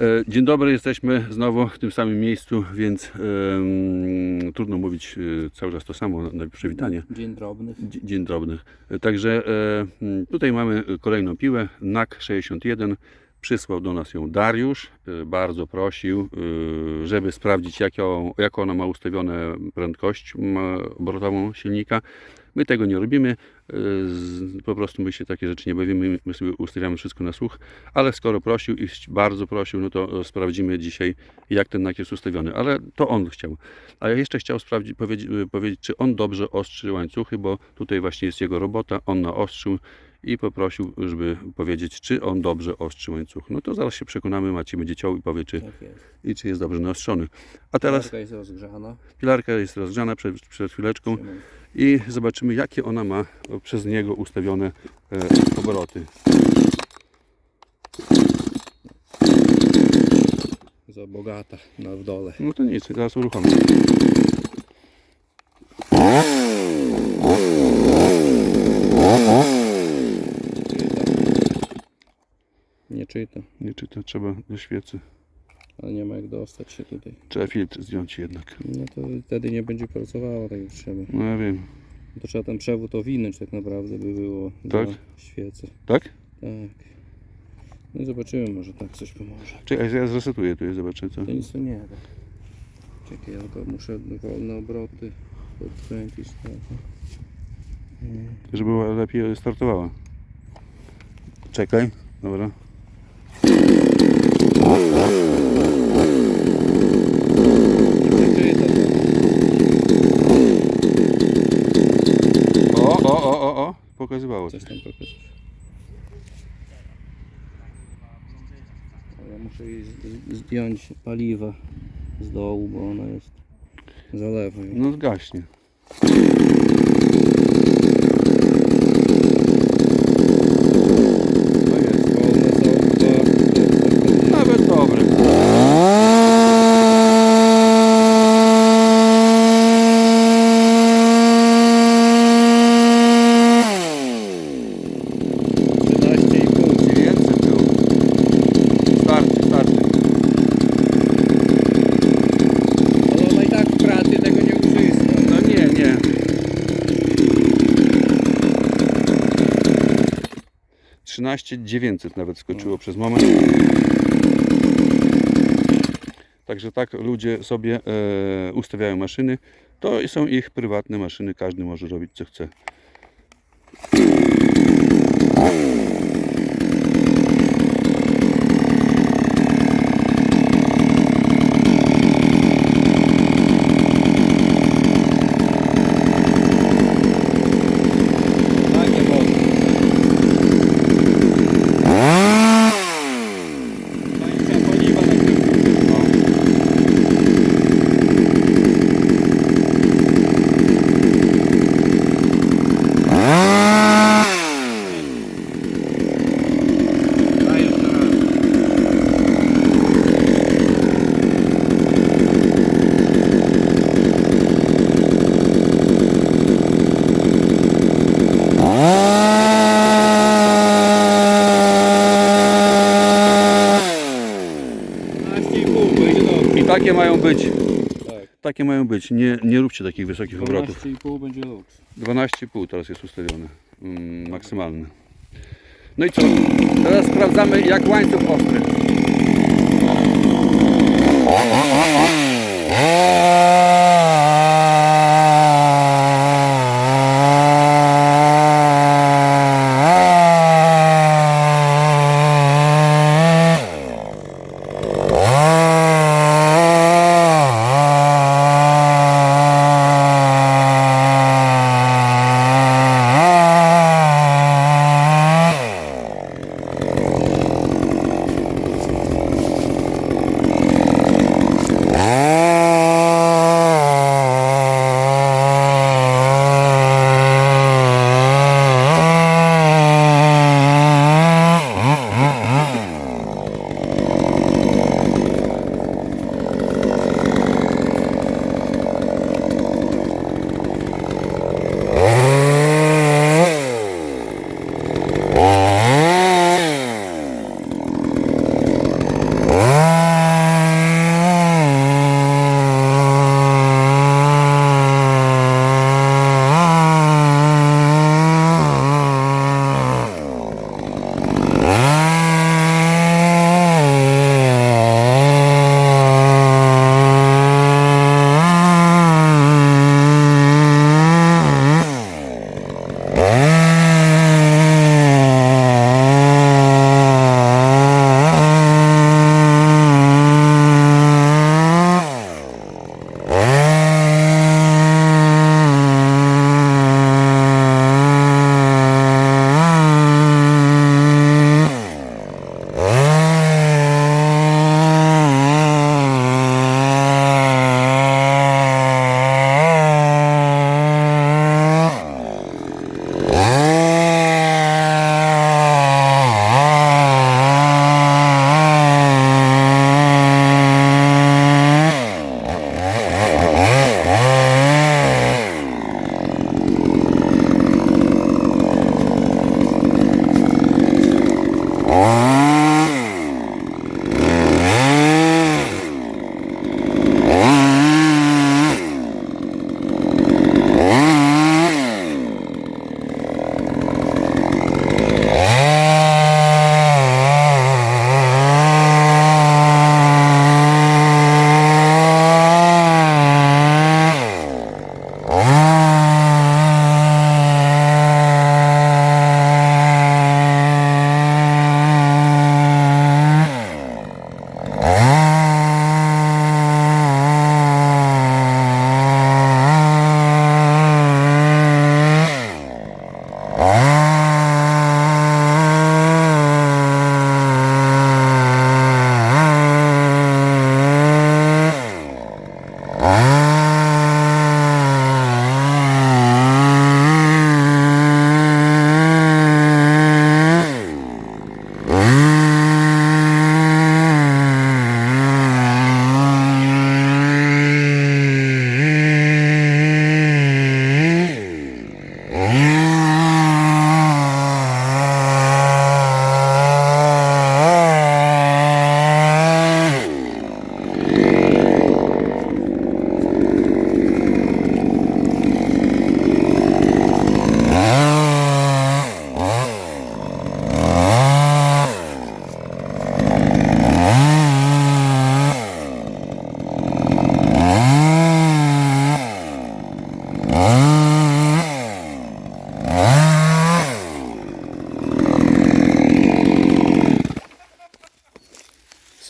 E, Dzień dobry, jesteśmy znowu w tym samym miejscu, więc trudno mówić e, cały czas to samo, na przywitanie. Dzień drobnych. Dzie- Dzień drobny. E, Także tutaj mamy kolejną piłę, NAK 61. Przysłał do nas ją Dariusz, bardzo prosił, żeby sprawdzić jaką, jaką ona ma ustawione prędkość obrotową silnika. My tego nie robimy, po prostu my się takie rzeczy nie bawimy, my sobie ustawiamy wszystko na słuch, ale skoro prosił i bardzo prosił, no to e, sprawdzimy dzisiaj jak ten NAK jest ustawiony, ale to on chciał. A ja jeszcze chciał sprawdzić, powiedzieć, powiedzieć, czy on dobrze ostrzy łańcuchy, bo tutaj właśnie jest jego robota, on naostrzył i poprosił, żeby powiedzieć, czy on dobrze ostrzy łańcuch. No to zaraz się przekonamy, Maciej będzie ciął i powie, czy, Tak i czy jest dobrze naostrzony. A teraz Tarka jest rozgrzana. pilarka jest rozgrzana przed, przed chwileczką Trzymaj. i zobaczymy, jakie ona ma przez niego ustawione e, obroty. Za bogata na w dole. No to nic, zaraz uruchomię. Nie czyta, Nie czyta, trzeba do świecy. ale nie ma jak dostać się tutaj. Trzeba filtr zdjąć jednak. No to wtedy nie będzie pracowało tak jak trzeba. No ja wiem. To trzeba ten przewód owinąć tak naprawdę by było Tak? za świecę. Tak? Tak. No i zobaczymy, może tak coś pomoże. Czekaj, ja zresetuję tu, zobaczę co. To nic tu nie da. Czekaj, ja tylko muszę wolne obroty podkręcić trochę. Żeby lepiej startowała. Czekaj, dobra. O, o, o, o, o, pokazywało coś. Tam pokazać. Ale Ja muszę jej z- zdjąć paliwa z dołu, bo ona jest zalewa. już. No zgaśnie. 13 900 nawet skoczyło no. przez moment. Także tak ludzie sobie e, ustawiają maszyny. To są ich prywatne maszyny, każdy może robić co chce. Być. Tak. Takie mają być. Nie, nie róbcie takich wysokich obrotów. 12,5 będzie luks. 12,5 teraz jest ustawione. Mm, maksymalny. No i co? Teraz sprawdzamy jak łańcuch ostry.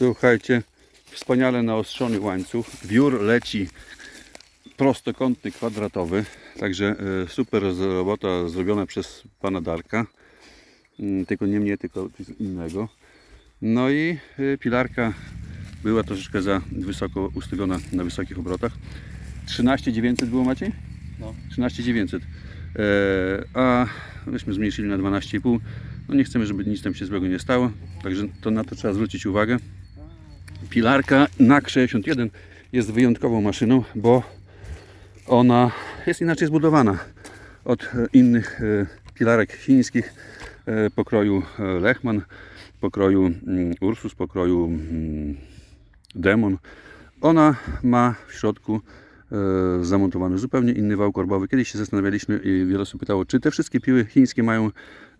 Słuchajcie, wspaniale naostrzony łańcuch. Wiór leci prostokątny, kwadratowy. Także e, super robota zrobiona przez pana Darka. Mm, Tylko nie mnie, tylko innego. No i e, pilarka była troszeczkę za wysoko ustawiona na wysokich obrotach. 13900 było Maciej? No. 13900. E, a myśmy zmniejszyli na 12,5. No nie chcemy, żeby nic tam się złego nie stało. Także to na to trzeba zwrócić uwagę. Pilarka NAK 61 jest wyjątkową maszyną, bo ona jest inaczej zbudowana od e, innych e, pilarek chińskich e, pokroju Lechman, pokroju mm, Ursus, pokroju mm, Demon. Ona ma w środku zamontowany zupełnie inny wał korbowy. Kiedyś się zastanawialiśmy i wiele osób pytało, czy te wszystkie piły chińskie mają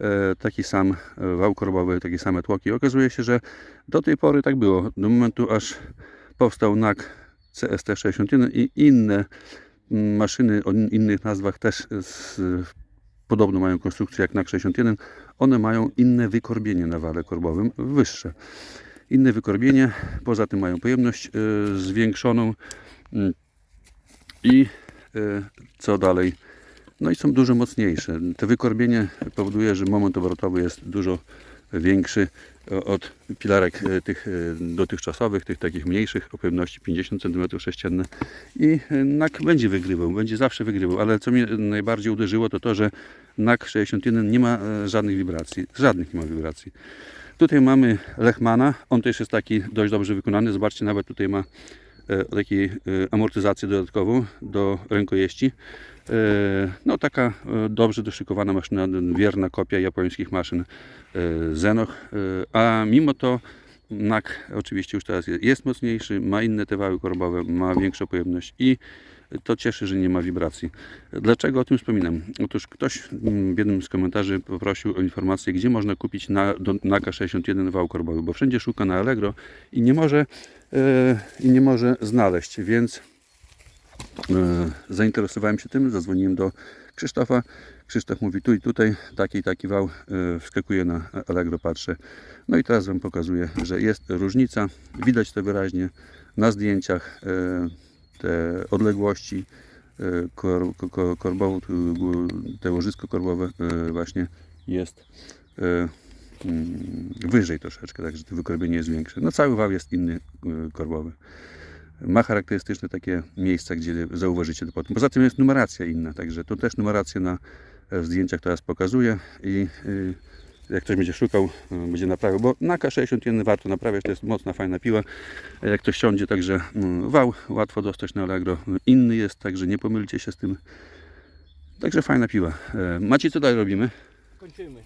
e, taki sam e, wał korbowy, takie same tłoki. Okazuje się, że do tej pory tak było. Do momentu aż powstał NAK CST61 i inne maszyny o in- innych nazwach też z, podobno mają konstrukcję jak NAK 61. One mają inne wykorbienie na wale korbowym, wyższe. Inne wykorbienie, poza tym mają pojemność e, zwiększoną mm, i e, co dalej? No i są dużo mocniejsze. To wykorbienie powoduje, że moment obrotowy jest dużo większy e, od pilarek e, tych dotychczasowych, tych takich mniejszych o pojemności 50 cm sześcienne i NAK będzie wygrywał, będzie zawsze wygrywał, ale co mnie najbardziej uderzyło to to, że NAK 61 nie ma żadnych wibracji, żadnych nie ma wibracji. Tutaj mamy Lechmana, on też jest taki dość dobrze wykonany, zobaczcie nawet tutaj ma e, taką e, amortyzację dodatkową do rękojeści. E, No taka dobrze doszykowana maszyna, wierna kopia japońskich maszyn Zenoch, a mimo to NAK oczywiście już teraz jest mocniejszy, ma inne te wały korbowe, ma większą pojemność i to cieszy, że nie ma wibracji. Dlaczego o tym wspominam? Otóż ktoś w jednym z komentarzy poprosił o informację, gdzie można kupić na, do NAKA 61 wał korbowy, bo wszędzie szuka na Allegro i nie może, e, i nie może znaleźć, więc e, zainteresowałem się tym, zadzwoniłem do Krzysztofa. Krzysztof mówi tu i tutaj, taki taki wał, e, wskakuje na Allegro, patrzę. No i teraz Wam pokazuję, że jest różnica, widać to wyraźnie na zdjęciach, e, te odległości e, kor, kor, korbową, te łożysko korbowe e, właśnie jest e, mm, wyżej troszeczkę, także to wykorbienie jest większe. No cały wał jest inny korbowy ma charakterystyczne takie miejsca, gdzie zauważycie to potem. Poza tym jest numeracja inna, także to też numeracja na zdjęciach teraz pokazuję i y, jak ktoś będzie szukał, y, będzie naprawiał, bo na K61 warto naprawiać, to jest mocna, fajna piła. E, Jak ktoś siądzie, także mm, wał łatwo dostać na Allegro. Inny jest, także nie pomylcie się z tym. Także fajna piła. E, Macie co dalej robimy? Kończymy.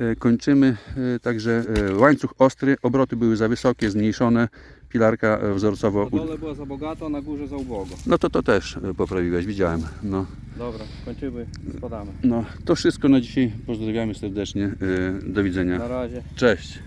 E, kończymy. e, Także e, łańcuch ostry, obroty były za wysokie, zmniejszone, pilarka wzorcowo. Na dole była za bogato, na górze za ubogo. No to to też poprawiłeś, widziałem. No, Dobra, kończymy, spadamy. no to wszystko na dzisiaj. Pozdrawiamy serdecznie. Do widzenia. Na razie. Cześć.